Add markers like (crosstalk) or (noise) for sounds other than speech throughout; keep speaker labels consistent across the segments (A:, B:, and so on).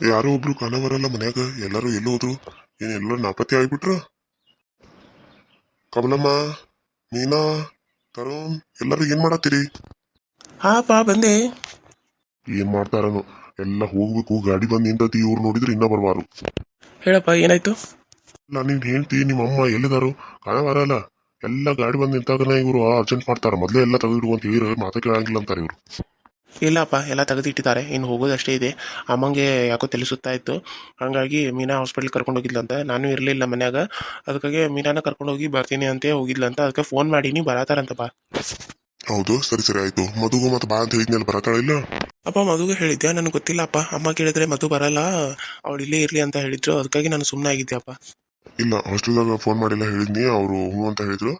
A: ಯಾರೋ ಒಬ್ರು ಕಾಣ ಬರಲ್ಲ ಮನ್ಯಾಗ? ಎಲ್ಲರೂ ಎಲ್ಲಿ ಹೋದ್ರು? ಏನ್ ಎಲ್ಲರೂ ನಾಪತ್ತೆ ಆಗ್ಬಿಟ್ರ? ಕಮಲಮ್ಮ ಮೀನಾ ತರುಣ್ ಎಲ್ಲರೂ ಏನ್ ಮಾಡತ್ತೀರಿ?
B: ಹಾ ಪಾ ಬಂದೆ.
A: ಏನ್ ಮಾಡ್ತಾರನು? ಎಲ್ಲ ಹೋಗ್ಬೇಕು ಗಾಡಿ ಬಂದ್ ನಿಂತತಿ ಇವ್ರು ನೋಡಿದ್ರೆ ಇನ್ನ ಬರ್ಬಾರು
B: ಹೇಳಪ್ಪ ಏನಾಯ್ತು?
A: ನಾನು ನಿನ್ ಹೇಳ್ತಿ ನಿಮ್ಮ ಅಮ್ಮ ಎಲ್ಲಿದಾರು? ಕಾಣ ಬರಲ್ಲ ಎಲ್ಲ ಗಾಡಿ ಬಂದ್ ನಿಂತಾಗನ ಇವರು ಅರ್ಜೆಂಟ್ ಮಾಡ್ತಾರ. ಮೊದ್ಲೇ ಎಲ್ಲ ತೆಗೆದಿಡು ಅಂತ ಹೇಳಿ ಮಾತಾ ಕೇಳಂಗಿಲ್ಲ ಅಂತಾರೆ ಇವ್ರು.
B: ಇಲ್ಲಪ್ಪ ಎಲ್ಲ ತೆಗೆದಿಟ್ಟಿದ್ದಾರೆ. ಇನ್ನು ಹೋಗೋದಷ್ಟೇ ಇದೆ. ಅಮ್ಮಂಗೆ ಯಾಕೋ ತಲೆ ಸುತ್ತಾ ಇತ್ತು. ಹಾಗಾಗಿ ಮೀನಾ ಹಾಸ್ಪಿಟ್ಲ್ ಕರ್ಕೊಂಡು ಹೋಗಿದ್ಲಂತ ನಾನು ಇರಲಿಲ್ಲ ಮನ್ಯಾಗ. ಅದಕ್ಕಾಗಿ ಮೀನಾನ ಕರ್ಕೊಂಡು ಹೋಗಿ ಬರ್ತೀನಿ ಅಂತ ಹೋಗಿದ್ಲಂತ. ಅದಕ್ಕೆ ಫೋನ್ ಮಾಡೀನಿ ಬರತಾರಂತಪ್ಪ
A: ಹೌದು ಸರಿ ಸರಿ ಆಯ್ತು. ಮದುಗೂ ಮತ್ತೆ ಬಾ ಅಂತ ಹೇಳಿದ್ನಲ್ಲ ಬರತಾಳ ಇಲ್ಲ?
B: ಅಪ್ಪ ಮದುವೆ ಹೇಳಿದ್ಯಾ? ನನಗೆ ಗೊತ್ತಿಲ್ಲಪ್ಪ. ಅಮ್ಮ ಕೇಳಿದ್ರೆ ಮಧು ಬರಲ್ಲ. ಅವಳು ಇಲ್ಲೇ ಇರ್ಲಿ ಅಂತ ಹೇಳಿದ್ರು. ಅದಕ್ಕಾಗಿ ನಾನು ಸುಮ್ಮನೆ ಆಗಿದ್ದೆ ಅಪ್ಪ
A: ಇಲ್ಲ ಹಾಸ್ಟೆಲ್ದಾಗ ಫೋನ್ ಮಾಡಿಲ್ಲ ಹೇಳಿದ್ನಿ. ಅವರು ಹ್ಞೂ ಅಂತ ಹೇಳಿದ್ರು.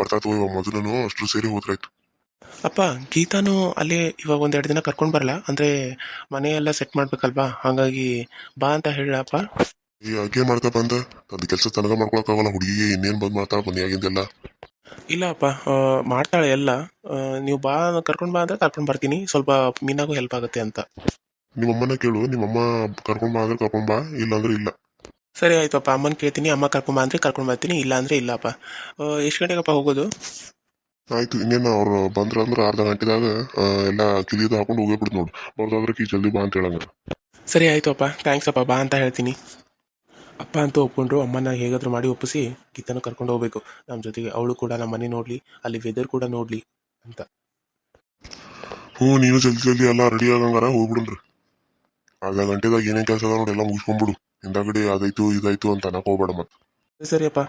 A: ಬರ್ತಾ ತಗೋ ಮೊದಲು ಅಷ್ಟು ಸೇರಿ ಹೋದ್ರಾಯ್ತು.
B: ಅಪ್ಪ ಗೀತಾನು ಅಲ್ಲೇ ಇವಾಗ ಒಂದೆರಡು ದಿನ ಕರ್ಕೊಂಡು ಬರಲ್ಲ ಅಂದರೆ ಮನೆಯೆಲ್ಲ ಸೆಟ್ ಮಾಡ್ಬೇಕಲ್ವಾ? ಹಾಗಾಗಿ ಬಾ ಅಂತ ಹೇಳಪ್ಪ
A: ಈ ಆಕೆ ಮಾಡ್ತಾ ಬಂದ ತನ್ನ ಕೆಲಸ ತನಗ ಮಾಡ್ಕೊಳಕ್ಕಾಗಲ್ಲ ಹುಡುಗಿಗೆ ಇನ್ನೇನ್ ಬಂದ್ ಮಾಡ್ತಾಳ ಮನೆಯಾಗಿಂದೆಲ್ಲ.
B: ಇಲ್ಲಪ್ಪ ಆ, ಮಾಡ್ತಾಳೆ ಎಲ್ಲ. ಆ, ನೀವು ಬಾ ಕರ್ಕೊಂಡು ಬಾ ಅಂದ್ರೆ ಕರ್ಕೊಂಡು ಬರ್ತೀನಿ. ಸ್ವಲ್ಪ ಮೀನಾಗೂ ಹೆಲ್ಪ್ ಆಗುತ್ತೆ ಅಂತ.
A: ನಿಮ್ಮಮ್ಮನ ಕೇಳು ನಿಮ್ಮಮ್ಮ ಕರ್ಕೊಂಡ್ ಬಾ ಅಂದ್ರೆ ಕರ್ಕೊಂಡ್ ಬಾ ಇಲ್ಲ ಅಂದ್ರೆ ಇಲ್ಲ.
B: ಸರಿ ಆಯ್ತಪ್ಪ ಅಮ್ಮನ ಕೇಳ್ತೀನಿ ಅಮ್ಮ ಕರ್ಕೊಂಡ್ ಬಾ ಅಂದ್ರೆ ಕರ್ಕೊಂಡು ಬರ್ತೀನಿ ಇಲ್ಲ ಅಂದ್ರೆ ಇಲ್ಲಪ್ಪ ಎಷ್ಟು ಗಂಟೆಗಪ್ಪ ಹೋಗೋದು?
A: ಆಯ್ತು ಇನ್ನೇನು ಅವ್ರು ಬಂದ್ರ ಅಂದ್ರೆ ಅರ್ಧ ಗಂಟೆದಾಗ ಎಲ್ಲ ಕಿಲಿದು ಹಾಕೊಂಡು ಹೋಗೇ ಬಿಡ್ತು ನೋಡು ಬರ್ದಾದ್ರೆ ಕಿ ಜಲ್ದಿ ಬಾ ಅಂತ ಹೇಳಂಗ.
B: ಸರಿ ಆಯ್ತು ಅಪ್ಪ. ಥ್ಯಾಂಕ್ಸ್ ಅಪ್ಪ. ಬಾ ಅಂತ ಹೇಳ್ತೀನಿ. ಅಪ್ಪ ಅಂತ ಒಪ್ಕೊಂಡ್ರು ಅಮ್ಮನ ಹೇಗಾದ್ರು ಮಾಡಿ ಒಪ್ಪಿಸಿ ಗೀತನ ಕರ್ಕೊಂಡು ಹೋಗ್ಬೇಕು. ನಮ್ಮ ಜೊತೆಗೆ ಅವಳು ಕೂಡ ನಮ್ಮ ಮನೆ ನೋಡ್ಲಿ ಅಲ್ಲಿ ವೆದರ್ ಕೂಡ ನೋಡ್ಲಿ ಅಂತ.
A: ಹ್ಞೂ ನೀನು ಜಲ್ದಿ ಜಲ್ದಿ ಎಲ್ಲ ರೆಡಿ ಆಗಂಗಾರ ಹೋಗ್ಬಿಡ್ರಿ. ಅರ್ಧ ಗಂಟೆದಾಗ ಏನೇನು ಕೆಲಸ ಅದ ನೋಡಿ ಎಲ್ಲ ಮುಗಿಸ್ಕೊಂಡ್ಬಿಡು. ಹಿಂದಾಗಡೆ ಅದಾಯ್ತು ಇದಾಯ್ತು ಅಂತ ಅನ್ನಕ್ಕೆ ಹೋಗ್ಬೇಡ ಮತ್ತೆ
B: ಸರಿಯಪ್ಪ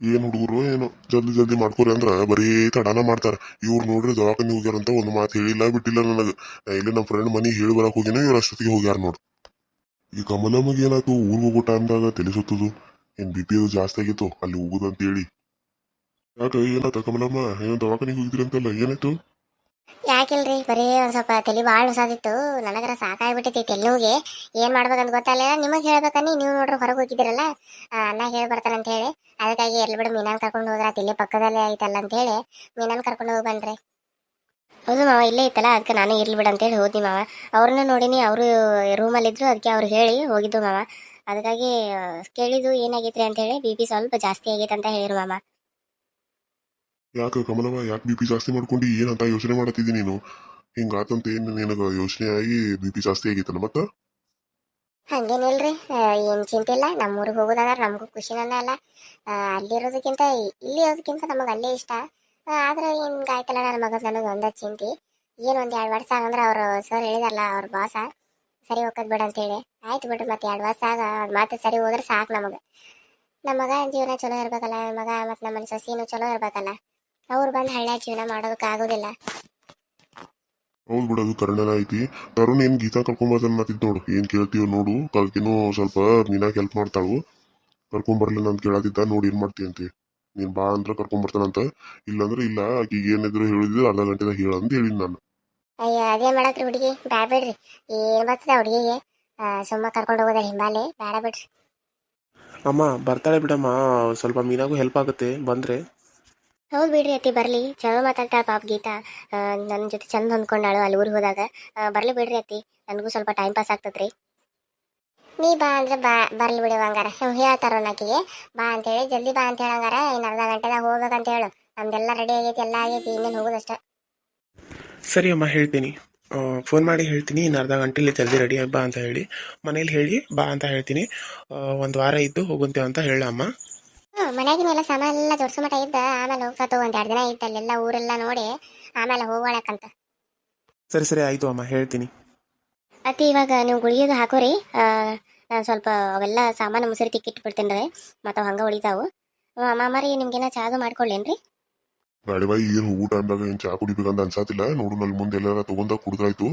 A: ಏನ್ ಹುಡುಗರು, ಏನು? ಜಲ್ದಿ ಜಲ್ದಿ ಮಾಡ್ಕೋರಿ ಅಂದ್ರ ಬರೀ ತಡಾನ ಮಾಡ್ತಾರ. ಇವ್ರು ನೋಡ್ರಿ ದವಾಖಾನಿ ಹೋಗ್ಯಾರ ಅಂತ ಒಂದು ಮಾತು ಹೇಳಿಲ್ಲ, ಬಿಟ್ಟಿಲ್ಲ ನನಗೆ. ಇಲ್ಲಿ ನಮ್ಮ ಫ್ರೆಂಡ್ ಮನಿ ಹೇಳಿ ಬರಕ್ ಹೋಗಿನ, ಇವ್ರ ಅಷ್ಟೊತ್ತಿಗೆ ಹೋಗ್ಯಾರ ನೋಡು. ಈ ಕಮಲಮ್ಮಗೆ ಏನಾಯ್ತು? ಊರಿಗೆ ಹೋಗೋ ಟೈಮ್ದಾಗ ತಿಳಿಸುತ್ತದು ಸುತ್ತದು. ಏನ್ ಬಿ ಪಿ ಅದು ಜಾಸ್ತಿ ಆಗಿತ್ತು, ಅಲ್ಲಿ ಹೋಗುದಂತ ಅಂತ ಹೇಳಿ ಯಾಕ, ಏನಾಯ್ತ ಕಮಲಮ್ಮ? ಏನು ದವಾಖಾನಿಗೆ ಹೋಗಿದ್ರಿ ಅಂತಲ್ಲ, ಏನಾಯ್ತು?
C: ಯಾಕಿಲ್ರಿ? ಬರೀ ಒಂದ್ ಸ್ವಲ್ಪ ತಲೆ ಭಾಳ ಹೊಸಾದಿತ್ತು ನನಗರ ಸಾಕಾಗ್ಬಿಟ್ಟೈತಿ ತೆಲ್ಲುಗೆ. ಏನ್ ಮಾಡ್ಬೇಕಂತ ಗೊತ್ತಲ್ಲ, ನಿಮಗ್ ಹೇಳ್ಬೇಕನ್ನಿ. ನೀವು ನೋಡ್ರಿ ಹೊರಗೆ ಹೋಗಿದ್ದೀರಲ್ಲ. ಅಣ್ಣ ಹೇಳಿ ಬರ್ತಾನಂತ ಹೇಳಿ. ಅದಕ್ಕಾಗಿ ಎಲ್ಲಿ ಬಿಡು, ಮೀನಾನ್ ಕರ್ಕೊಂಡು ಹೋದ್ರ ಇಲ್ಲಿ ಪಕ್ಕದಲ್ಲೇ ಐತಲ್ಲ ಅಂತ ಹೇಳಿ ಮೀನಾನ್ ಕರ್ಕೊಂಡು ಹೋಗಿ ಬನ್ರಿ ಹೌದು ಮಾವ, ಇಲ್ಲೇ ಇತ್ತಲ್ಲ ಅದಕ್ಕೆ ನಾನು ಇರ್ಲಿ ಬಿಡು ಅಂತೇಳಿ ಹೋದ್ನಿ ಮಾವ. ಅವ್ರನ್ನ ನೋಡಿನಿ, ಅವರು ರೂಮಲ್ಲಿದ್ರು ಅದಕ್ಕೆ ಅವ್ರು ಹೇಳಿ ಹೋಗಿದ್ದು ಮಾವ. ಅದಕ್ಕಾಗಿ ಕೇಳಿದ್ದು ಏನಾಗೈತ್ರಿ ಅಂತ ಹೇಳಿ ಬಿ ಪಿ ಸ್ವಲ್ಪ ಜಾಸ್ತಿ ಆಗೈತೆ ಅಂತ ಹೇಳಿರು ಮಾಮ.
A: ಯಾಕ ಕಮಲವ ಯಾಕೆ ಬಿ ಪಿ ಜಾಸ್ತಿ ಮಾಡ್ಕೊಂಡು ಏನಂತ ಯೋಚನೆ ಮಾಡತ್ತಿದ್ದಿ ನೀನು? ಹಿಂಗಾತಂತ ಏನು ನಿನಗ ಯೋಚನೆ ಆಗಿ ಬಿ ಪಿ ಜಾಸ್ತಿ ಆಗೈತಲ್ಲ ಮತ್ತ?
C: ಹಂಗೇನಿಲ್ರಿ ಏನ್ ಚಿಂತೆ ಇಲ್ಲ. ನಮ್ಮ ಊರಿಗೆ ಹೋಗೋದಾದ್ರೆ ನಮಗೂ ಖುಷಿನೇ ಅಲ್ಲ. ಅಲ್ಲಿರೋದಕ್ಕಿಂತ ಇಲ್ಲಿ ಇರೋದಕ್ಕಿಂತ ನಮಗೆ ಅಲ್ಲೇ ಇಷ್ಟ. ಆದ್ರೆ ಹಿಂಗಾಯ್ತಲ್ಲ ನನ್ನ ಮಗ ನನಗೆ ಒಂದ ಚಿಂತೆ. ಏನು ಒಂದು ಎರಡು ವರ್ಷ ಆಗಂದ್ರೆ ಅವ್ರ ಸರ್ ಹೇಳಿದಾರಲ್ಲ, ಅವ್ರ ಬಾಸ ಸರಿ ಹೋಗೋದು ಬಿಡ ಅಂತೇಳಿ. ಆಯ್ತು ಬಿಡ್ರಿ ಮತ್ತೆ ಎರಡು ವರ್ಷ ಆಗ ಮತ್ತೆ ಮಾತು ಸರಿ ಹೋದ್ರೆ ಸಾಕು ನಮಗೆ. ನಮ್ಮ ಮಗ ಜೀವನ ಚಲೋ ಇರ್ಬೇಕಲ್ಲ, ಮಗ ಮತ್ತೆ ನಮ್ಮ ಸೊಸೆನೂ ಚಲೋ ಇರ್ಬೇಕಲ್ಲ. ಅವ್ರು ಬಂದು ಹಳ್ಳ್ಯಾಗ ಜೀವನ ಮಾಡೋದಕ್ಕೆ ಆಗೋದಿಲ್ಲ.
A: ಹೌದು ಬಿಡೋದು ಕರ್ಣನ ಐತಿ. ತರುಣ್ ಏನ್ ಗೀತಾ ಕರ್ಕೊಂಬರ್ತಾನ ಮಾತಿದ್ ನೋಡು. ಏನ್ ಕೇಳ್ತೀವ ನೋಡು. ಕಲ್ಕಿನೂ ಸ್ವಲ್ಪ ಮೀನಾಗೆ ಹೆಲ್ಪ್ ಮಾಡ್ತಾಳು. ಕರ್ಕೊಂಬರ್ಲಿಲ್ಲ ಅಂತ ಕೇಳತ್ತಿದ್ದ ನೋಡಿ ಏನ್ ಮಾಡ್ತಿ ಅಂತಿ. ನೀನ್ ಬಾ ಅಂದ್ರ ಕರ್ಕೊಂಬರ್ತಾನಂತ ಇಲ್ಲಂದ್ರ ಇಲ್ಲ ಆಕಿಗೆ ಏನಿದ್ರು ಹೇಳಿದ್ರು ಅರ್ಧ ಗಂಟೆದಾಗ ಹೇಳ ಅಂತ ಹೇಳಿದ್ ನಾನು.
C: ಅಯ್ಯೋ ಅದೇ ಮಾಡಕ್ರಿ ಹುಡುಗಿ. ಬ್ಯಾಡ್ಬೇಡ್ರಿ ಏನ್ ಬರ್ತದ ಹುಡುಗಿಗೆ? ಸುಮ್ಮ ಕರ್ಕೊಂಡು ಹೋಗೋದ ಹಿಂಬಾಲೆ. ಬೇಡ ಬಿಡ್ರಿ.
B: ಅಮ್ಮ ಬರ್ತಾಳೆ ಬಿಡಮ್ಮ. ಸ್ವಲ್ಪ ಮೀನಾಗೂ ಹೆಲ್ಪ್ ಆಗುತ್ತೆ. ಬಂದ್ರೆ.
C: ಹೌದು ಬಿಡ್ರಿ ಅತ್ತಿ, ಬರ್ಲಿ. ಚಲೋ ಮಾತಾಡ್ತಾಳ ಪಾಪ ಗೀತಾ. ನನ್ನ ಜೊತೆ ಚಂದ ಹೊಂದ್ಕೊಂಡಾಳು ಅಲ್ಲಿ ಊರಿಗೆ ಹೋದಾಗ. ಬರಲಿ ಬಿಡ್ರಿ ಅತ್ತಿ. ನನಗೂ ಸ್ವಲ್ಪ ಟೈಮ್ ಪಾಸ್ ಆಗ್ತದ್ರಿ ನೀ ಬಾ ಅಂದ್ರೆ ಬಾ, ಬರ್ಲಿ ಬಿಡಿ ಹಂಗಾರ. ಹೇಳ್ತಾರ ಆಕಿಗೆ ಬಾ ಅಂತೇಳಿ, ಜಲ್ದಿ ಬಾ ಅಂತ ಹೇಳಂಗಾರ. ಇನ್ನು ಅರ್ಧ ಗಂಟೆದಾಗ ಹೋಗ್ಬೇಕಂತ ಹೇಳು. ನಮ್ದೆಲ್ಲ ರೆಡಿ ಆಗೈತಿ, ಎಲ್ಲ ಆಗೈತಿ, ಇನ್ನೇನು ಹೋಗೋದಷ್ಟ
B: ಸರಿ ಅಮ್ಮ, ಹೇಳ್ತೀನಿ. ಫೋನ್ ಮಾಡಿ ಹೇಳ್ತೀನಿ. ಇನ್ನು ಅರ್ಧ ಗಂಟೆಲಿ ಜಲ್ದಿ ರೆಡಿ ಬಾ ಅಂತ ಹೇಳಿ. ಮನೇಲಿ ಹೇಳಿ, ಬಾ ಅಂತ ಹೇಳ್ತೀನಿ. ಒಂದು ವಾರ ಇದ್ದು ಹೋಗುಂತೇವೆ ಅಂತ ಹೇಳ ಅಮ್ಮ
C: ಹ್ಞೂ ಮನ್ಯಾಗಿನೆಲ್ಲ ಸಾಮಾನ್ ಎಲ್ಲ ಜೋಡ್ಸೋ ಮಟ ಇದ್ದ ಆಮೇಲೆ ಹೋಗ್ತಾ ಒಂದ್ ಎರಡು ದಿನ ಇದ್ದ ಅಲ್ಲೆಲ್ಲ ಊರೆಲ್ಲ ನೋಡಿ ಆಮೇಲೆ ಹೋಗೋಳಕ್ಕಂತ
B: ಸರಿ ಸರಿ ಆಯ್ತು ಅಮ್ಮ ಹೇಳ್ತೀನಿ.
C: ಅತ್ತಿ ಇವಾಗ ನೀವು ಗುಳಿಯೋದು ಹಾಕೋರಿ. ನಾನು ಸ್ವಲ್ಪ ಅವೆಲ್ಲ ಸಾಮಾನು ಮುಸುರಿ ತಿಕ್ಕಿಟ್ಟು ಬಿಡ್ತೀನಿ ರೀ ಮತ್ತು ಹಂಗೆ ಉಳಿತಾವು ಮಾಮಾರಿ ನಿಮ್ಗೇನ ಚಾದು ಮಾಡ್ಕೊಳ್ಳೇನ್ರಿ
A: ಗಾಡಿ ಬಾಯಿ ಏನು ಊಟ ಅಂದಾಗ ಏನು ಚಾ ಕುಡಿಬೇಕಂತ ಅನ್ಸಾತಿಲ್ಲ. ನೋಡು ನಲ್ಲಿ ಮುಂದೆ ಎಲ್ಲಾರ ತಗೊಂಡ ಕುಡ್ದಾಯ್ತು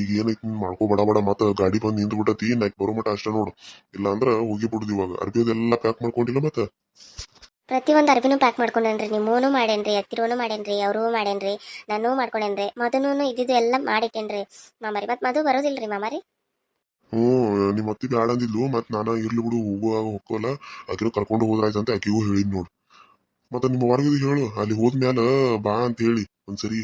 A: ಈಗ ಏನೈತಿ ಮಾಡ್ಕೋ ಬಡ ಬಡ ಮತ್ತ ಗಾಡಿ ಬಂದು ನಿಂತು ಬಿಟ್ಟತಿ ನಾಕ್ ಬರೋ ಮಟ ಅಷ್ಟ ನೋಡು. ಇಲ್ಲ ಅಂದ್ರ ಹೋಗಿ ಬಿಡುದು ಇವಾಗ. ಅರ್ಬಿದೆಲ್ಲ ಪ್ಯಾಕ್ ಮಾಡ್ಕೊಂಡಿಲ್ಲ ಮತ್ತ?
C: ಪ್ರತಿಯೊಂದು ಅರ್ಬಿನೂ ಪ್ಯಾಕ್ ಮಾಡ್ಕೊಂಡೇನ್ರಿ. ನಿಮ್ಮೂನು ಮಾಡೇನ್ರಿ ಅತ್ತಿರೋನು ಮಾಡೇನ್ರಿ ಅವರು ಮಾಡೇನ್ರಿ ನಾನು ಮಾಡ್ಕೊಂಡೇನ್ರಿ ಮದನೂನು ಇದ್ದಿದ್ದು ಎಲ್ಲ ಮಾಡಿಟ್ಟೇನ್ರಿ. ಮಾಮಾರಿ ಮತ್ತೆ ಮದು ಬರೋದಿಲ್ರಿ ಮಾಮಾರಿ?
A: ಹ್ಞೂ ನಿಮ್ಮ ಅತ್ತಿ ಬ್ಯಾಡ ಅಂದಿದ್ಲು ಮತ್ ನಾನು ಇರ್ಲಿ ಬಿಡು ಹೋಗುವಾಗ ಹೋಗೋಲ್ಲ ಆಕಿನ ಕರ್ಕೊಂಡು ಹೋದ್ರಾಯ್ತಂತ ಆಕಿಗೂ ಹೇಳಿದ್ ನೋಡು. ಮತ್ತ ನಿಮ್ಮ ವರ್ಗದ ಹೇಳು. ಅಲ್ಲಿ ಹೋದ್ಮ್ಯಾಲ ಬಾ ಅಂತ ಹೇಳಿ ಒಂದ್ಸರಿ.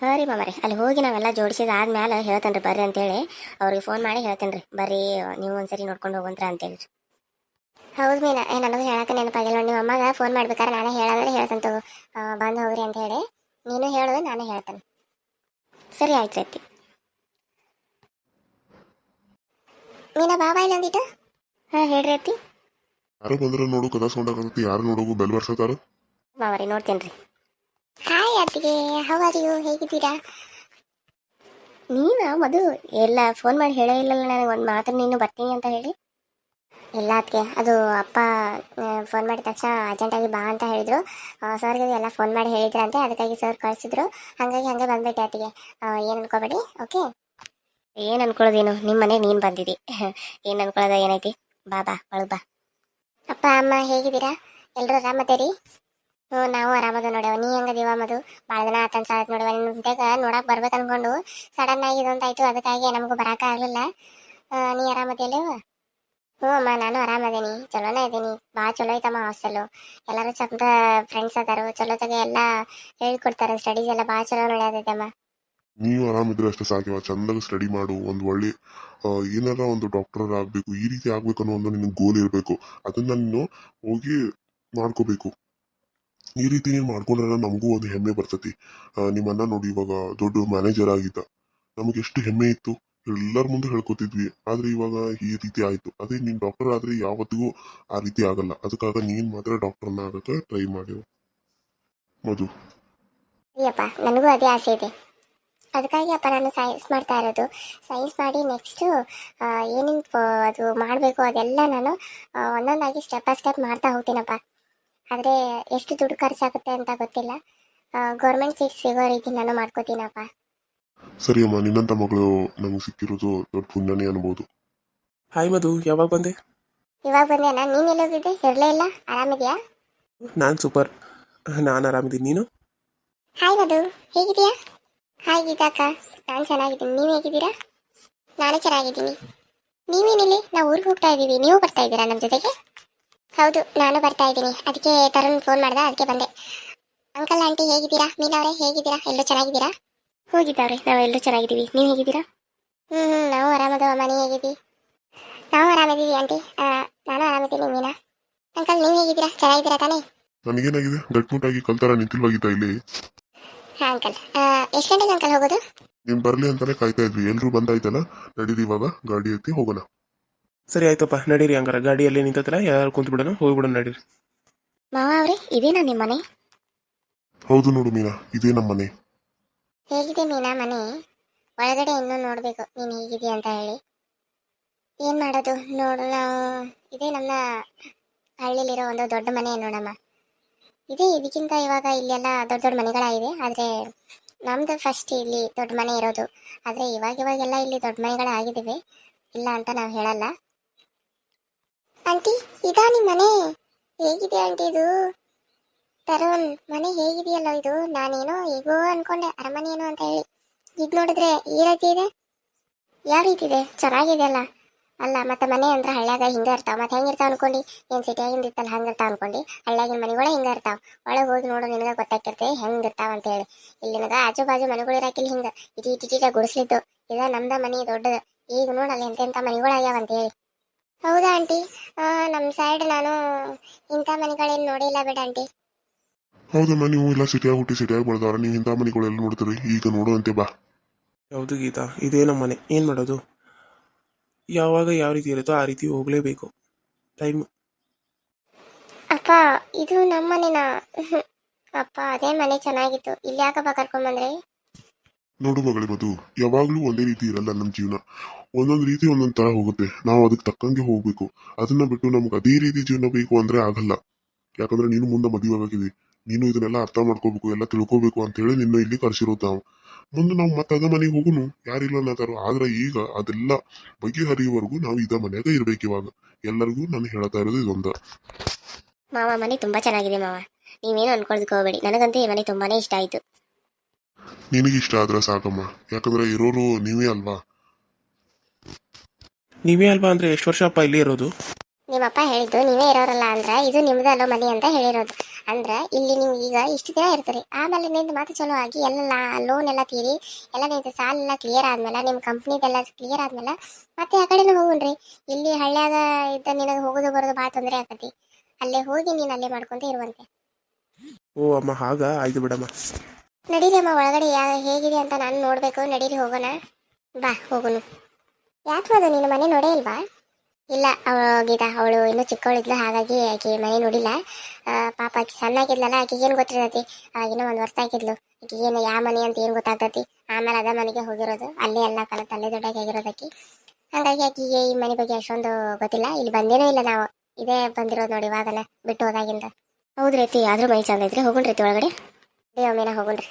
C: ಹಾಂ ರೀ ಮಾಮರಿ, ಅಲ್ಲಿ ಹೋಗಿ ನಾವೆಲ್ಲ ಜೋಡಿಸಿದ ಆದ್ಮೇಲೆ ಹೇಳ್ತೇನೆ ರೀ ಬರ್ರಿ ಅಂತೇಳಿ. ಅವ್ರಿಗೆ ಫೋನ್ ಮಾಡಿ ಹೇಳ್ತೇನೆ ರೀ ಬರ್ರಿ, ನೀವು ಒಂದ್ಸರಿ ನೋಡ್ಕೊಂಡು ಹೋಗಂತ್ರ ಅಂತೇಳಿ. ಹೌದು ಮೀನಾ ನನಗೂ ಹೇಳಕ್ಕೆ ನೆನಪಾಗಿಲ್ಲ ನಿಮ್ಮ ಅಮ್ಮಗೆ ಫೋನ್ ಮಾಡ್ಬೇಕಾದ್ರೆ ನಾನೇ ಹೇಳಂದ್ರೆ ಹೇಳ್ತಂತ ಬಂದು ಹೋಗ್ರಿ ಅಂತ ಹೇಳಿ. ನೀನು ಹೇಳೋದು ನಾನೇ ಹೇಳ್ತೇನೆ. ಸರಿ ಆಯ್ತು ರೀ ಮೀನಾ ಬಾಬಾ ಇಲ್ಲ ಅಂದಿಟ್ಟು ಹಾಂ ಹೇಳ್ರಿ ಅತ್ತಿ.
A: ಯಾರು ಬಂದ್ರ ನೋಡು ಕದ ಯಾರು ನೋಡೋಗು, ಬೆಲ್ ಬರ್ಸತಾರ?
C: ಮಾವರಿ, ನೋಡ್ತೇನ್ರಿ. ಹಾಯ್ ಅತ್ತಿಗೆ. ಹೌ ಆರ್ ಯು ಹೇಗಿದ್ದೀರಾ? ನೀನು, ಮಧು, ಎಲ್ಲ ಫೋನ್ ಮಾಡಿ ಹೇಳೇ ಇಲ್ಲಲ್ಲ ನನಗೆ. ಒಂದು ಮಾತ್ರ ನೀನು ಬರ್ತೀನಿ ಅಂತ ಹೇಳಿ. ಇಲ್ಲ ಅದಕ್ಕೆ ಅದು ಅಪ್ಪ ಫೋನ್ ಮಾಡಿದ ತಕ್ಷಣ ಅರ್ಜೆಂಟಾಗಿ ಬಾ ಅಂತ ಹೇಳಿದ್ರು. ಸರ್ಗೆ ಎಲ್ಲ ಫೋನ್ ಮಾಡಿ ಹೇಳಿದ್ರಂತೆ. ಅದಕ್ಕಾಗಿ ಸರ್ ಕಳಿಸಿದ್ರು. ಹಾಗಾಗಿ ಹಂಗೆ ಬಂದ್ಬಿಟ್ಟೆ ಅತ್ತಿಗೆ. ಏನು ಅನ್ಕೋಬೇಡಿ ಓಕೆ ಏನು ಅನ್ಕೊಳ್ಳೋದೇನು? ನಿಮ್ಮ ಮನೆಗೆ ನೀನು ಬಂದಿದ್ದಿ (laughs) ಏನು ಅನ್ಕೊಳ್ಳೋದ, ಏನೈತಿ? ಬಾ ಬಾ ಒಳಗೆ ಬಾ. ಅಪ್ಪ ಅಮ್ಮ ಹೇಗಿದ್ದೀರಾ? ಎಲ್ಲರೂ ಆರಾಮದೇರಿ ಹ್ಞೂ ನಾವು ಆರಾಮದ ನೋಡವ ನೀ ಹೆಂಗದೀವ ಮದು ಭಾಳ ದಿನ ಆತನ ಸಾತ್ ನೋಡವ ನಿಮ್ದಾಗ ನೋಡಕ್ ಬರ್ಬೇಕು ಅನ್ಕೊಂಡು ಸಡನ್ ಆಗಿ ಇದೊಂದಾಯ್ತು ಅದಕ್ಕಾಗಿ ನಮಗೂ ಬರಾಕ ಆಗ್ಲಿಲ್ಲ. ಆ, ನೀ ಆರಾಮದಿಲ್ಲವ ಹ್ಞೂ ಅಮ್ಮ ನಾನು ಆರಾಮದೇನಿ ಚಲೋನೇ ಇದ್ದೀನಿ. ಭಾಳ ಚಲೋ ಐತಮ್ಮ ಹಾಸ್ಟೆಲು ಎಲ್ಲರೂ ಚಂದ ಫ್ರೆಂಡ್ಸ್ ಅದಾರು. ಚಲೋತಾಗೆ ಎಲ್ಲ ಹೇಳ್ಕೊಡ್ತಾರೆ. ಸ್ಟಡೀಸ್ ಎಲ್ಲ ಭಾಳ ಚಲೋ ನಡೆಯತೈತಮ್ಮ
A: ನೀವು ಆರಾಮಿದ್ರೆ ಅಷ್ಟೇ ಸಾಕಿವ ಚಂದಾಗ ಸ್ಟಡಿ ಮಾಡು, ಒಂದು ಒಳ್ಳೆ ಏನಾರ ಒಂದು ಡಾಕ್ಟರ್ ಆಗ್ಬೇಕು, ಈ ರೀತಿ ಆಗ್ಬೇಕು ಅನ್ನೋ ಒಂದು ನಿನಗೆ ಗೋಲ್ ಇರಬೇಕು. ಅದನ್ನ ನೀನು ಹೋಗಿ ಮಾಡ್ಕೋಬೇಕು. ಈ ರೀತಿ ನೀನು ಮಾಡ್ಕೊಂಡ್ರೆ ನಮಗೂ ಒಂದು ಹೆಮ್ಮೆ ಬರ್ತತಿ. ನಿಮ್ಮನ್ನ ನೋಡಿ ಇವಾಗ ದೊಡ್ಡ ಮ್ಯಾನೇಜರ್ ಆಗಿದ್ದ. ನಮಗೆ ಎಷ್ಟು ಹೆಮ್ಮೆ ಇತ್ತು. ಎಲ್ಲರ ಮುಂದೆ ಹೇಳ್ಕೊತಿದ್ವಿ. ಆದ್ರೆ ಇವಾಗ ಈ ರೀತಿ ಆಯ್ತು. ಅದೇ ನೀನ್ ಡಾಕ್ಟರ್ ಆದ್ರೆ ಯಾವತ್ತಿಗೂ ಆ ರೀತಿ ಆಗಲ್ಲ. ಅದಕ್ಕಾಗ ನೀನ್ ಮಾತ್ರ ಡಾಕ್ಟರ್ನ ಆಗಕ್ಕೆ ಟ್ರೈ ಮಾಡಿವ ಮಧು.
C: ನನಗೂ ಅದೇ ಆಸೆ ಇದೆ. ಅದಕ್ಕಾಗಿ ಅಪ್ಪ ನಾನು ಸೈನ್ಸ್ ಮಾಡ್ತಾ ಇರೋದು. ಸೈನ್ಸ್ ಮಾಡಿ ನೆಕ್ಸ್ಟು ಏನೇನು ಅದು ಮಾಡಬೇಕು ಅದೆಲ್ಲ ನಾನು ಒಂದೊಂದಾಗಿ ಸ್ಟೆಪ್ ಬೈ ಸ್ಟೆಪ್ ಮಾಡ್ತಾ ಹೋಗ್ತೀನಪ್ಪ. ಆದರೆ ಎಷ್ಟು ದುಡ್ಡು ಖರ್ಚಾಗುತ್ತೆ ಅಂತ ಗೊತ್ತಿಲ್ಲ. ಗೌರ್ಮೆಂಟ್ ಸೀಟ್ ಸಿಗೋ ರೀತಿ ನಾನು ಮಾಡ್ಕೋತೀನಪ್ಪ.
A: ಸರಿ ಅಮ್ಮ ನಿನ್ನಂತ ಮಗಳು ನಮ್ಗೆ ಸಿಕ್ಕಿರೋದು ದೊಡ್ಡ ಪುಣ್ಯನೇ ಅನ್ಬೋದು.
B: ಹಾಯ್ ಮಧು ಯಾವಾಗ ಬಂದೆ?
C: ಇವಾಗ ಬಂದೇನಾ ನೀನು ಎಲ್ಲೋಗಿದ್ದೆ? ಇರಲೇ ಇಲ್ಲ? ಆರಾಮಿದೆಯಾ?
B: ನಾನು ಸೂಪರ್ ನಾನು ಆರಾಮಿದ್ದೀನಿ ನೀನು?
C: ಹಾಯ್ ಮಧು ಹೇಗಿದೆಯಾ ಹಾಯ್ ಗೀತಾಕ ನಾನು ಚೆನ್ನಾಗಿದ್ದೀನಿ. ನೀವು ಹೇಗಿದ್ದೀರಾ? ನಾನು ಚೆನ್ನಾಗಿದ್ದೀನಿ. ನೀವೇನಿಲ್ಲಿ? ನಾವು ಊರಿಗೆ ಹೋಗ್ತಾ ಇದ್ದೀವಿ ನೀವು ಬರ್ತಾ ಇದ್ದೀರಾ ನಮ್ಮ ಜೊತೆಗೆ? ಹೌದು ನಾನು ಬರ್ತಾ ಇದ್ದೀನಿ ಅದಕ್ಕೆ ತರುಣ್ ಫೋನ್ ಮಾಡ್ದೆ ಅದಕ್ಕೆ ಬಂದೆ. ಅಂಕಲ್ ಆಂಟಿ ಹೇಗಿದ್ದೀರಾ? ಮೀನವ್ರೆ ಹೇಗಿದ್ದೀರಾ? ಎಲ್ಲರೂ ಚೆನ್ನಾಗಿದ್ದೀರಾ? ಹೋಗಿದ್ದಾವ್ರೆ. ನಾವು ಎಲ್ಲರೂ ಚೆನ್ನಾಗಿದ್ದೀವಿ. ನೀವು ಹೇಗಿದ್ದೀರಾ? ಹ್ಞೂ ಹ್ಞೂ ನಾವು ಆರಾಮದವ. ಮನೆ ಹೇಗಿದ್ದೀವಿ ನಾವು ಆರಾಮಿದ್ದೀವಿ ಆಂಟಿ ನಾನು ಆರಾಮಿದ್ದೀನಿ ಮೀನಾ. ಅಂಕಲ್ ನೀವು ಹೇಗಿದ್ದೀರಾ? ಚೆನ್ನಾಗಿದ್ದೀರಾ ತಾನೇ?
A: ನನಗೇನಾಗಿದೆ? ಗಟ್ಮುಟ್ಟಾಗಿ ಕಲ್ತಾರ ನಿಂತಿಲ್ವಾಗಿದ್ದ ಇಲ್ಲಿ?
C: ಹಾಂ ಅಂಕಲ್. ಎಷ್ಟು ಗಂಟೆಗೆ ಅಂಕಲ್ ಹೋಗೋದು?
A: ನೀನ್ ಬರ್ಲಿ ಅಂತಾನೆ ಕಾಯ್ತಾ ಇದ್ವಿ. ಎಲ್ರು ಬಂದಾಯ್ತಲ್ಲ? ನಡೀರಿ ಇವಾಗ. ಗಾಡಿ ಎತ್ತಿ ಹೋಗೋಣ.
B: ಸರಿ ಆಯ್ತಪ್ಪ. ನಡೀರಿ ಹಂಗಾರ. ಗಾಡಿಯಲ್ಲಿ ನಿಂತತ್ತಲ್ಲ ಯಾರು ಕುಂತು ಬಿಡೋಣ ಹೋಗ್ಬಿಡೋಣ ನಡೀರಿ.
C: ಮಾವ ಅವ್ರೆ ಇದೇನಾ ನಿಮ್ಮ ಮನೆ?
A: ಹೌದು ನೋಡು ಮೀನಾ ಇದೇ ನಮ್ಮ ಮನೆ.
C: ಹೇಗಿದೆ ಮೀನಾ ಮನೆ? ಒಳಗಡೆ ಇನ್ನೂ ನೋಡಬೇಕು. ನೀನು ಹೇಗಿದೆಯಾ ಅಂತ ಹೇಳಿ. ಏನು ಮಾಡೋದು? ನೋಡು ನಾವು ಇದೇ ನಮ್ಮ ಹಳ್ಳಿಲಿರೋ ಒಂದು ದೊಡ್ಡ ಮನೆ ನೋಡಮ್ಮ. ಇದೇ, ಇದಕ್ಕಿಂತ ಇವಾಗ ಇಲ್ಲೆಲ್ಲ ದೊಡ್ಡ ದೊಡ್ಡ ಮನೆಗಳಾಗಿದೆ. ಆದರೆ ನಮ್ದು ಫಸ್ಟ್ ಇಲ್ಲಿ ದೊಡ್ಡ ಮನೆ ಇರೋದು. ಆದರೆ ಇವಾಗ ಇವಾಗೆಲ್ಲ ಇಲ್ಲಿ ದೊಡ್ಡ ಮನೆಗಳಾಗಿದ್ದೀವಿ ಇಲ್ಲ ಅಂತ ನಾವು ಹೇಳಲ್ಲ. ಆಂಟಿ, ಇದಾ ನಿಮ್ಮ ಮನೆ? ಹೇಗಿದೆ ಆಂಟಿ ಇದು? ತರೋನ್ ಮನೆ ಹೇಗಿದೆಯಲ್ಲ ಇದು? ನಾನೇನೋ ಹೇಗೋ ಅನ್ಕೊಂಡೆ ಅರಮನೆ ಏನೋ ಅಂತ ಹೇಳಿ. ಇದು ನೋಡಿದ್ರೆ ಈ ರೀತಿ ಇದೆ? ಯಾವ ರೀತಿ ಇದೆ? ಚೆನ್ನಾಗಿದೆ ಅಲ್ಲ ಅಲ್ಲ ಮತ್ತೆ ಮನೆ ಅಂದ್ರೆ ಹಳ್ಳ್ಯಾಗ ಹಿಂಗ ಇರ್ತಾವ. ಮತ್ತೆ ಹೆಂಗಿರ್ತಾವ ಅನ್ಕೊಂಡು? ಏನು ಸಿಟಿಯಾಗಿಂದ ಇತ್ತಲ್ಲ ಹಂಗೆ ಇರ್ತಾವ ಅನ್ಕೊಂಡು. ಹಳ್ಳ್ಯಾಗಿನ ಮನೆಗಳೇ ಹಿಂಗೆ ಇರ್ತಾವ. ಒಳಗೆ ಹೋಗಿ ನೋಡೋ ನಿನಗೆ ಗೊತ್ತಾಗ್ತಿರ್ತದೆ ಹೆಂಗೆ ಇರ್ತಾವ ಅಂತ ಹೇಳಿ. ಇಲ್ಲಿ ನಿನಗೆ ಆಜು ಬಾಜು ಮನೆಗಳು ಇರಾಕಿಲ್ಲ ಹಿಂಗೆ. ಇಟಿ ಇಟಿ ಇಟಿಟ ಗುಡಿಸ್ಲಿದ್ದು. ಇದ ನಮ್ದ ಮನೆ ದೊಡ್ಡದು. ಈಗ ನೋಡಲ್ಲ ಎಂತೆಂಥ ಮನೆಗಳಾಗ್ಯಾವ ಅಂತ ಹೇಳಿ. ಹೌದಾ ಆಂಟಿ? ನಮ್ಮ ಸೈಡ್ ನಾನು ಇಂಥ ಮನೆಗಳೇನು ನೋಡಿಲ್ಲ ಬೇಡ ಆಂಟಿ.
A: ಹೌದಮ್ಮ ನೀವು ಇಲ್ಲ ಸಿಟಿಯಾಗಿ ಹುಟ್ಟಿ ಸಿಟಿಯಾಗಿ ಬೆಳೆದವ್ರ ನೀವು ಇಂಥ ಮನೆಗಳೆಲ್ಲ ನೋಡ್ತೀರಿ? ಈಗ ನೋಡುವಂತೆ ಬಾ.
B: ಹೌದು ಗೀತಾ ಇದೇ ನಮ್ಮ ಮನೆ. ಏನು ಮಾಡೋದು? ಯಾವಾಗ ಯಾವ ರೀತಿ ಇರುತ್ತೋ ಆ ರೀತಿ ಹೋಗಲೇಬೇಕು. ಟೈಮ್.
C: ಅಪ್ಪ ಇದು ನಮ್ಮ ಮನೆನಾ (laughs) ಅಪ್ಪ ಅದೇ ಮನೆ ಚೆನ್ನಾಗಿತ್ತು. ಇಲ್ಲಿ ಯಾಕಪ್ಪ ಕರ್ಕೊಂಬಂದ್ರೆ?
A: ನೋಡು ಮಗಳೇ ಮಧು ಯಾವಾಗಲೂ ಒಂದೇ ರೀತಿ ಇರಲ್ಲ ನಮ್ಮ ಜೀವನ. ಒಂದೊಂದು ರೀತಿ ಒಂದೊಂದು ತರ ಹೋಗುತ್ತೆ. ನಾವು ಅದಕ್ಕೆ ತಕ್ಕಂಗೆ ಹೋಗ್ಬೇಕು. ಅದನ್ನ ಬಿಟ್ಟು ನಮ್ಗೆ ಅದೇ ರೀತಿ ಜೀವನ ಬೇಕು ಅಂದ್ರೆ ಆಗಲ್ಲ. ಯಾಕಂದ್ರೆ ನೀನು ಮುಂದೆ ಮದುವೆ ಆಗಿದ್ವಿ ನೀನು ಇದನ್ನೆಲ್ಲ ಅರ್ಥ ಮಾಡ್ಕೋಬೇಕು ಎಲ್ಲ ತಿಳ್ಕೋಬೇಕು ಅಂತ ಹೇಳಿ ನಿನ್ನ ಇಲ್ಲಿ ಕರೆಸಿರೋದು ನಾವು. ಮುಂದೆ ನಾವು ಮತ್ತೆ ಅದ ಮನೆಗೆ ಹೋಗುನು? ಯಾರಿಲ್ಲ ಅನ್ನತಾರೋ ಆದ್ರೆ ಈಗ ಅದೆಲ್ಲ ಬಗೆಹರಿಯುವವರೆಗೂ ನಾವು ಇದ ಮನೆಯಾಗ ಇರ್ಬೇಕು ಇವಾಗ. ಎಲ್ಲರಿಗೂ ನಾನು ಹೇಳ್ತಾ ಇರೋದು ಇದೊಂದ.
C: ಮಾವ ಮನೆ ತುಂಬಾ ಚೆನ್ನಾಗಿದೆ ಮಾವ. ನೀವೇನು ಅನ್ಕೊಳ್ದಕ್ಕೆ ಹೋಗ್ಬೇಡಿ. ನನಗಂತೂ ಈ ಮನೆ ತುಂಬಾನೇ ಇಷ್ಟ ಆಯ್ತು.
A: ನಿನಗೆ ಇಷ್ಟ ಆದ್ರೆ ಸಾಕಮ್ಮ. ಯಾಕಂದ್ರೆ ಇರೋರು ನೀವೇ ಅಲ್ವಾ?
B: ನೀವೇ ಅಲ್ವಾ ಅಂದ್ರೆ ಎಷ್ಟು ವರ್ಷ ಅಪ್ಪ ಇಲ್ಲಿ ಇರೋದು?
C: ನಿಮ್ಮಪ್ಪ ಹೇಳಿದ್ದು ನೀವೇ ಇರೋರಲ್ಲ ಅಂದ್ರೆ ಇದು ನಿಮ್ದು ಅಲ್ಲೋ ಮನೆ ಅಂತ ಹೇಳಿರೋದು. ಅಂದ್ರ ಇಲ್ಲಿ ನೀವು ಈಗ ಇಷ್ಟು ದಿನ ಇರ್ತೀರಿ. ಆಮೇಲೆ ನಿಂದು ಮಾತು ಚಲೋ ಆಗಿ ಎಲ್ಲ ಲೋನ್ ಎಲ್ಲ ತೀರಿ ಎಲ್ಲ ನಿಂದು ಸಾಲ ಎಲ್ಲ ಕ್ಲಿಯರ್ ಆದ್ಮೇಲೆ ನಿಮ್ಮ ಕಂಪ್ನಿದೆಲ್ಲ ಕ್ಲಿಯರ್ ಆದ್ಮೇಲೆ ಮತ್ತೆ ಆ ಕಡೆನೂ ಹೋಗುಣ್ರಿ. ಇಲ್ಲಿ ಹಳ್ಳ್ಯಾಗ ಇದ್ದ ನಿನಗೆ ಹೋಗೋದು ಬರೋದು ಭಾಳ ತೊಂದರೆ ಆಕತಿ. ಅಲ್ಲೇ ಹೋಗಿ ನೀನು ಅಲ್ಲೇ ಮಾಡ್ಕೊಂತ ಇರುವಂತೆ.
B: ಓ ಅಮ್ಮ ಹಾಗ? ಆಯ್ತು ಬಿಡಮ್ಮ.
C: ನಡೀರಿ ಅಮ್ಮ ಒಳಗಡೆ ಯಾ ಹೇಗಿದೆ ಅಂತ ನಾನು ನೋಡಬೇಕು. ನಡೀರಿ ಹೋಗೋಣ. ಬಾ ಹೋಗೋಣ ಯಾಕೆ ಅದು ನೀನು ಮನೆ ನೋಡೇ ಇಲ್ವಾ? ಇಲ್ಲ ಗೀತಾ ಅವಳು ಇನ್ನೂ ಚಿಕ್ಕವಳಿದ್ಲು, ಹಾಗಾಗಿ ಆಕೆ ಮನೆ ನೋಡಿಲ್ಲ. ಪಾಪ ಆಕೆ ಸಣ್ಣಾಗಿದ್ಲಲ್ಲ, ಆಕೆಗೆ ಏನು ಗೊತ್ತಿರ್ತೈತಿ? ಇನ್ನು ಒಂದು ವರ್ಷ ಆಗಿದ್ಲು. ಆಕೆಗೆ ಏನು, ಯಾವ ಮನೆ ಅಂತ ಏನು ಗೊತ್ತಾಗ್ತೈತಿ? ಆಮೇಲೆ ಅದ ಮನೆಗೆ ಹೋಗಿರೋದು. ಅಲ್ಲೇ ಎಲ್ಲ ಕಾಲ, ತಲೆ ದೊಡ್ಡಾಗಿ ಆಗಿರೋದು ಆಕಿ. ಹಾಗಾಗಿ ಆಕೆಗೆ ಈ ಮನೆ ಬಗ್ಗೆ ಅಷ್ಟೊಂದು ಗೊತ್ತಿಲ್ಲ. ಇಲ್ಲಿ ಬಂದೇನೂ ಇಲ್ಲ ನಾವು. ಇದೇ ಬಂದಿರೋದು ನೋಡಿ ಇವಾಗನ ಬಿಟ್ಟು ಹೋದಾಗಿಂದ. ಹೌದು ರೀತಿ, ಆದ್ರೂ ಮೈ ಚಂದ ಐತ್ರಿ. ಒಳಗಡೆ. ಅದೇ ಮೇನ ಹೋಗೋಣ್ರಿ.